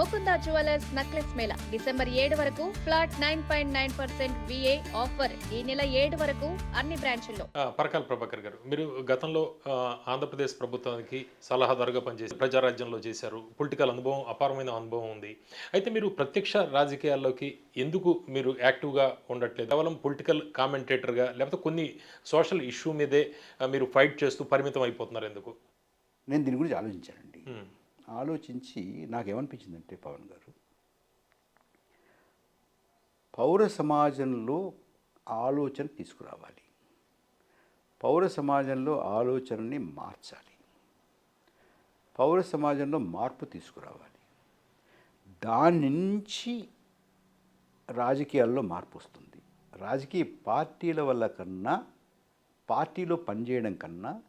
Mukunda jewellers necklace మేళా December ఏడు వరకు flat nine point nine percent VA offer ఈ నెల ఏడు వరకు అన్ని బ్రాంచుల్లో. ఆ, పరకాల ప్రభాకర్ గారు మీరు గతంలో ఆంధ్రప్రదేశ్ ప్రభుత్వానికి సలహాదారుగా పనిచేసి ప్రజారాజ్యంలో చేశారు. పొలిటికల్ అనుభవం అపారమైన అనుభవం ఉంది. అయితే మీరు ప్రత్యక్ష రాజకీయాల్లోకి ఎందుకు మీరు యాక్టివ్గా ఉండట్లేదు? కేవలం పొలిటికల్ కామెంటేటర్గా లేకపోతే కొన్ని సోషల్ ఇష్యూ మీదే మీరు ఫైట్ చేస్తూ పరిమితం అయిపోతున్నారు ఎందుకు? నేను దీని గురించి ఆలోచించానండి. ఆలోచించి నాకేమనిపించిందంటే పవన్ గారు పౌర సమాజంలో ఆలోచన తీసుకురావాలి. పౌర సమాజంలో ఆలోచనని మార్చాలి. పౌర సమాజంలో మార్పు తీసుకురావాలి. దాని నుంచి రాజకీయాల్లో మార్పు వస్తుంది. రాజకీయ పార్టీల వల్ల కన్నా పార్టీలో పనిచేయడం కన్నా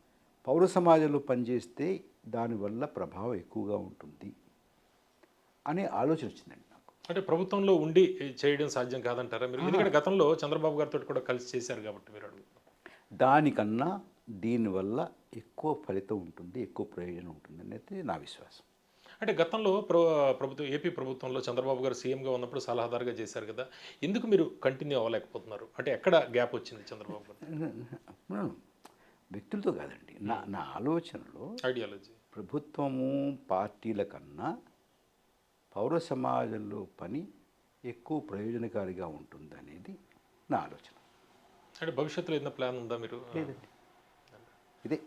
పౌర సమాజంలో పనిచేస్తే దానివల్ల ప్రభావం ఎక్కువగా ఉంటుంది అనే ఆలోచన వచ్చిందండి నాకు. అంటే ప్రభుత్వంలో ఉండి చేయడం సాధ్యం కాదంటారా మీరు? ఎందుకంటే గతంలో చంద్రబాబు గారితో కూడా కలిసి చేశారు కాబట్టి మీరు దానికన్నా దీనివల్ల ఎక్కువ ఫలితం ఉంటుంది ఎక్కువ ప్రయోజనం ఉంటుంది అనేది నా విశ్వాసం. అంటే గతంలో ప్ర ప్రభుత్వం ఏపీ ప్రభుత్వంలో చంద్రబాబు గారు సీఎంగా ఉన్నప్పుడు సలహాదారుగా చేశారు కదా ఎందుకు మీరు కంటిన్యూ అవ్వలేకపోతున్నారు? అంటే ఎక్కడ గ్యాప్ వచ్చింది చంద్రబాబు గారు? వ్యక్తులతో కాదండి. నా నా ఆలోచనలో ఐడియాలజీ. ప్రభుత్వము పార్టీల కన్నా పౌర సమాజంలో పని ఎక్కువ ప్రయోజనకారిగా ఉంటుంది అనేది నా ఆలోచన. అంటే భవిష్యత్తులో ఏదైనా ప్లాన్ ఉందా మీరు? లేదండి. ఇదే.